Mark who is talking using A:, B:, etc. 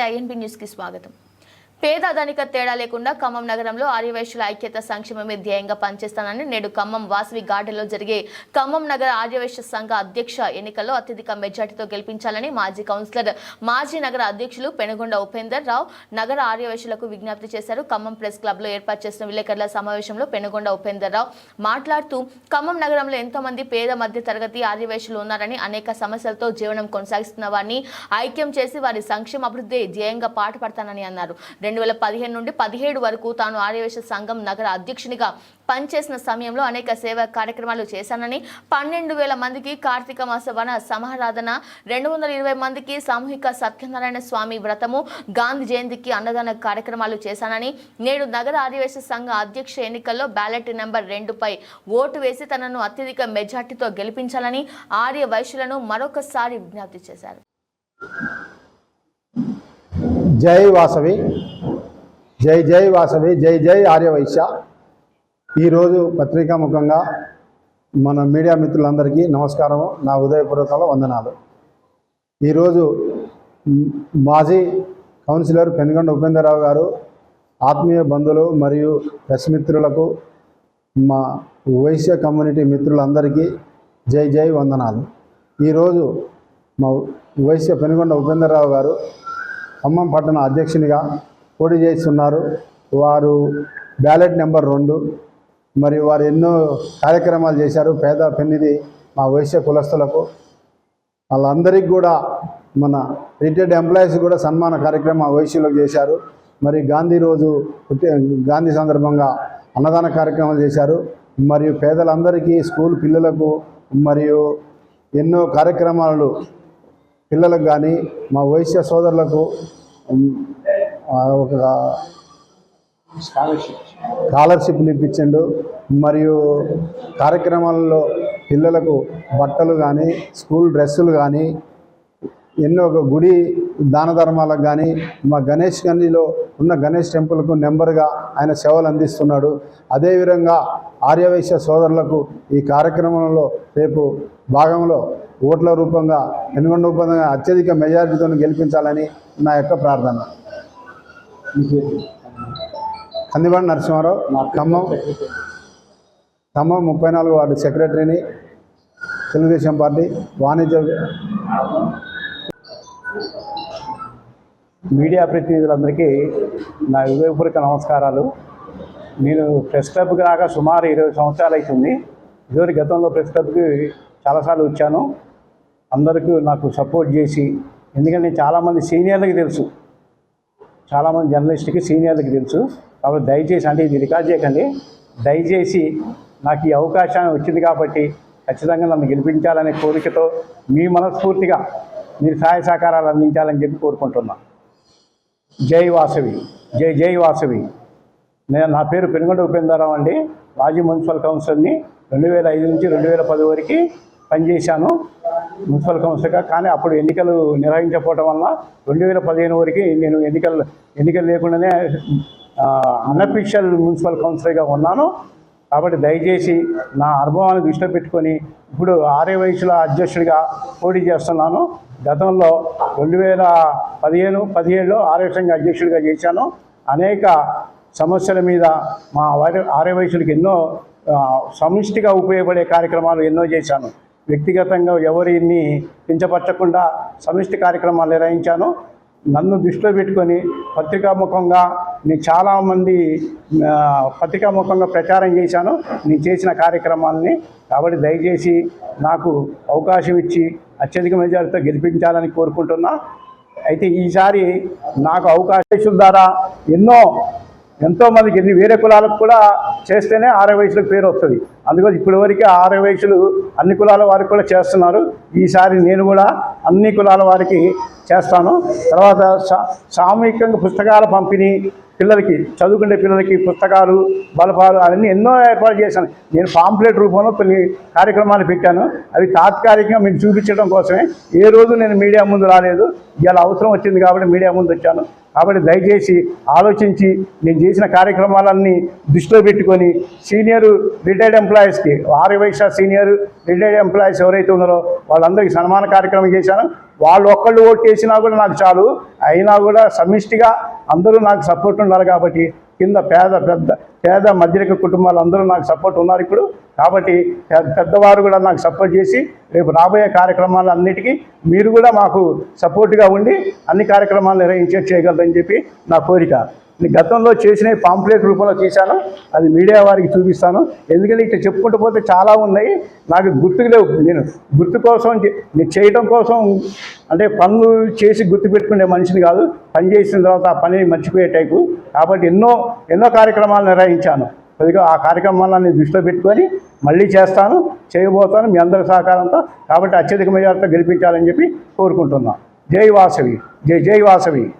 A: నమస్తే ఐఎన్బి న్యూస్కి స్వాగతం. పేద ధనిక తేడా లేకుండా ఖమ్మం నగరంలో ఆర్యవైశ్యుల ఐక్యత సంక్షేమమే ధ్యేయంగా పనిచేస్తానని నేడు ఖమ్మం వాసవి గార్డెన్లో జరిగే ఖమ్మం నగర ఆర్యవైశ్య సంఘ అధ్యక్ష ఎన్నికల్లో అత్యధిక మెజార్టీతో గెలిపించాలని మాజీ కౌన్సిలర్ మాజీ నగర అధ్యక్షులు పెనుగొండ ఉపేందర్ రావు నగర ఆర్యవైశ్యులకు విజ్ఞప్తి చేశారు. ఖమ్మం ప్రెస్ క్లబ్లో ఏర్పాటు చేసిన విలేకరుల సమావేశంలో పెనుగొండ ఉపేందర్ రావు మాట్లాడుతూ ఖమ్మం నగరంలో ఎంతో మంది పేద మధ్య తరగతి ఆదివాసులు ఉన్నారని అనేక సమస్యలతో జీవనం కొనసాగిస్తున్న వారిని ఐక్యం చేసి వారి సంక్షేమ అభివృద్ధి ధ్యేయంగా పాటుపడతానని అన్నారు. రెండు వేల పదిహేను నుండి పదిహేడు వరకు తాను ఆర్యవేశ సంఘం నగర అధ్యక్షునిగా పనిచేసిన సమయంలో అనేక సేవా కార్యక్రమాలు చేశానని పన్నెండు వేల మందికి కార్తీక మాస వన సమారాధన రెండు వందల ఇరవై మందికి సామూహిక సత్యనారాయణ స్వామి వ్రతము గాంధీ జయంతికి అన్నదాన కార్యక్రమాలు చేశానని నేడు నగర ఆర్యవేశ సంఘ అధ్యక్ష ఎన్నికల్లో బ్యాలెట్ నెంబర్ రెండుపై ఓటు వేసి తనను అత్యధిక మెజార్టీతో గెలిపించాలని ఆర్య వైశ్యులను మరొకసారి విజ్ఞప్తి చేశారు.
B: జై వాసవి. జై జై వాసవి జై జై ఆర్యవైశ్య. ఈరోజు పత్రికాముఖంగా మన మీడియా మిత్రులందరికీ నమస్కారం నా ఉదయపూర్వకాల వందనాలు. ఈరోజు మాజీ కౌన్సిలర్ పెనుగండ ఉపేంద్రరావు గారు ఆత్మీయ బంధువులు మరియు ప్రెస్ మిత్రులకు మా వైశ్య కమ్యూనిటీ మిత్రులందరికీ జై జై వందనాలు. ఈరోజు మా వైశ్య పెనుగొండ ఉపేంద్రరావు గారు ఖమ్మం పట్టణ అధ్యక్షునిగా పోటీ చేస్తున్నారు. వారు బ్యాలెట్ నెంబర్ రెండు. మరియు వారు ఎన్నో కార్యక్రమాలు చేశారు. పేద పెన్నిది మా వైశ్య కులస్తులకు. వాళ్ళందరికీ కూడా మన రిటైర్డ్ ఎంప్లాయీస్ కూడా సన్మాన కార్యక్రమం ఆ వైశ్యులకు చేశారు. మరి గాంధీ రోజు గాంధీ సందర్భంగా అన్నదాన కార్యక్రమాలు చేశారు. మరియు పేదలందరికీ స్కూల్ పిల్లలకు మరియు ఎన్నో కార్యక్రమాలు పిల్లలకు కానీ మా వైశ్య సోదరులకు ఒక స్కాలర్షిప్లు ఇప్పించిండు మరియు కార్యక్రమాలలో పిల్లలకు బట్టలు కానీ స్కూల్ డ్రెస్సులు కానీ ఎన్నో ఒక గుడి దాన ధర్మాలకు కానీ మా గణేష్ గండిలో ఉన్న గణేష్ టెంపుల్కు నెంబర్గా ఆయన సేవలు అందిస్తున్నాడు. అదేవిధంగా ఆర్యవైశ్య సోదరులకు ఈ కార్యక్రమంలో రేపు భాగంలో ఓట్ల రూపంగా ఎనుగొండ రూపంగా అత్యధిక మెజారిటీతో గెలిపించాలని నా యొక్క ప్రార్థన. కందిబండి నరసింహారావు ఖమ్మం. ఖమ్మం ముప్పై నాలుగు వార్డు సెక్రటరీని తెలుగుదేశం పార్టీ వాణిజ్య
C: మీడియా ప్రతినిధులందరికీ నా హృదయపూర్వక నమస్కారాలు. నేను ప్రెస్ క్లబ్కి రాక సుమారు ఇరవై సంవత్సరాలు అవుతుంది ఇదివరకు గతంలో ప్రెస్ క్లబ్కి చాలాసార్లు వచ్చాను. అందరికీ నాకు సపోర్ట్ చేసి ఎందుకంటే చాలామంది సీనియర్లకి తెలుసు. చాలామంది జర్నలిస్ట్కి సీనియర్లకి తెలుసు. కాబట్టి దయచేసి అంటే ఇది రికార్డ్ చేయకండి. దయచేసి నాకు ఈ అవకాశం వచ్చింది కాబట్టి ఖచ్చితంగా నన్ను గెలిపించాలనే కోరికతో మీ మనస్ఫూర్తిగా మీరు సహాయ సహకారాలు అందించాలని చెప్పి కోరుకుంటున్నా. జై వాసవి. జై జై వాసవి. నేను నా పేరు పెనుగొండ ఉపేంద్రరావు అండి. మాజీ మున్సిపల్ కౌన్సిల్ని రెండు వేల ఐదు నుంచి రెండు వేల పది వరకు పనిచేశాను. మున్సిపల్ కౌన్సిల్గా కానీ అప్పుడు ఎన్నికలు నిర్వహించకపోవడం వల్ల రెండు వేల పదిహేను వరకు నేను ఎన్నికలు ఎన్నికలు లేకుండానే అన్అఫీషియల్ మున్సిపల్ కౌన్సిలర్గా ఉన్నాను. కాబట్టి దయచేసి నా అనుభవాన్ని దృష్టిలో పెట్టుకొని ఇప్పుడు ఆరే వయసుల అధ్యక్షుడిగా పోటీ చేస్తున్నాను. గతంలో రెండు వేల పదిహేను పదిహేడులో ఆర్య సంఘ అధ్యక్షుడిగా చేశాను. అనేక సమస్యల మీద మా వారి ఆర్య వయసులకు ఎన్నో సమిష్టిగా ఉపయోగపడే కార్యక్రమాలు ఎన్నో చేశాను. వ్యక్తిగతంగా ఎవరిని కించపరచకుండా సమిష్టి కార్యక్రమాలు నిర్వహించాను. నన్ను దృష్టిలో పెట్టుకొని పత్రికాముఖంగా నేను చాలామంది పత్రికాముఖంగా ప్రచారం చేశాను. నేను చేసిన కార్యక్రమాలని కాబట్టి దయచేసి నాకు అవకాశం ఇచ్చి అత్యధిక మెజారిటీతో గెలిపించాలని కోరుకుంటున్నా. అయితే ఈసారి నాకు అవకాశం ద్వారా ఎన్నో ఎంతోమందికి ఎన్ని వేరే కులాలకు కూడా చేస్తేనే ఆరో వయసులకు పేరు వస్తుంది. అందుకని ఇప్పటివరకు ఆరో వయసులు అన్ని కులాల వారికి కూడా చేస్తున్నారు. ఈసారి నేను కూడా అన్ని కులాల వారికి చేస్తాను. తర్వాత సా సామూహికంగా పుస్తకాల పంపిణీ పిల్లలకి చదువుకునే పిల్లలకి పుస్తకాలు బలపాలు అవన్నీ ఎన్నో ఏర్పాటు చేశాను. నేను పాంప్లెట్ రూపంలో కొన్ని కార్యక్రమాలు పెట్టాను. అవి తాత్కాలికంగా మీకు చూపించడం కోసమే. ఏ రోజు నేను మీడియా ముందు రాలేదు. ఇవాళ అవసరం వచ్చింది కాబట్టి మీడియా ముందు వచ్చాను. కాబట్టి దయచేసి ఆలోచించి నేను చేసిన కార్యక్రమాలన్నీ దృష్టిలో పెట్టుకొని సీనియర్ రిటైర్డ్ ఎంప్లాయీస్కి ఆరు వయసు సీనియర్ రిటైర్డ్ ఎంప్లాయీస్ ఎవరైతే ఉన్నారో వాళ్ళందరికీ సన్మాన కార్యక్రమం చేశాను. వాళ్ళు ఒక్కళ్ళు ఓటు వేసినా కూడా నాకు చాలు. అయినా కూడా సమిష్టిగా అందరూ నాకు సపోర్ట్ ఉన్నారు కాబట్టి కింద పేద పెద్ద పేద మధ్యరిక కుటుంబాలు అందరూ నాకు సపోర్ట్ ఉన్నారు ఇప్పుడు. కాబట్టి పెద్దవారు కూడా నాకు సపోర్ట్ చేసి రేపు రాబోయే కార్యక్రమాలు అన్నిటికీ మీరు కూడా మాకు సపోర్ట్గా ఉండి అన్ని కార్యక్రమాలు నిర్వహించే చేయగలరని చెప్పి నా కోరిక. గతంలో చేసిన పాంప్లెట్ రూపంలో తీశాను. అది మీడియా వారికి చూపిస్తాను. ఎందుకంటే ఇట్లా చెప్పుకుంటూ పోతే చాలా ఉన్నాయి. నాకు గుర్తుకు లేవు. నేను గుర్తు కోసం చే- నేను చేయడం కోసం అంటే పనులు చేసి గుర్తు పెట్టుకునే మనిషిని కాదు. పని చేసిన తర్వాత ఆ పనిని మర్చిపోయే టైపు. కాబట్టి ఎన్నో ఎన్నో కార్యక్రమాలు నిర్వహించాను. కొద్దిగా ఆ కార్యక్రమాలను దృష్టిలో పెట్టుకొని మళ్ళీ చేస్తాను. చేయబోతాను మీ అందరి సహకారంతో. కాబట్టి అత్యధిక మెజార్టీతో గెలిపించాలని చెప్పి కోరుకుంటున్నాను జై వాసవి. జై జై వాసవి.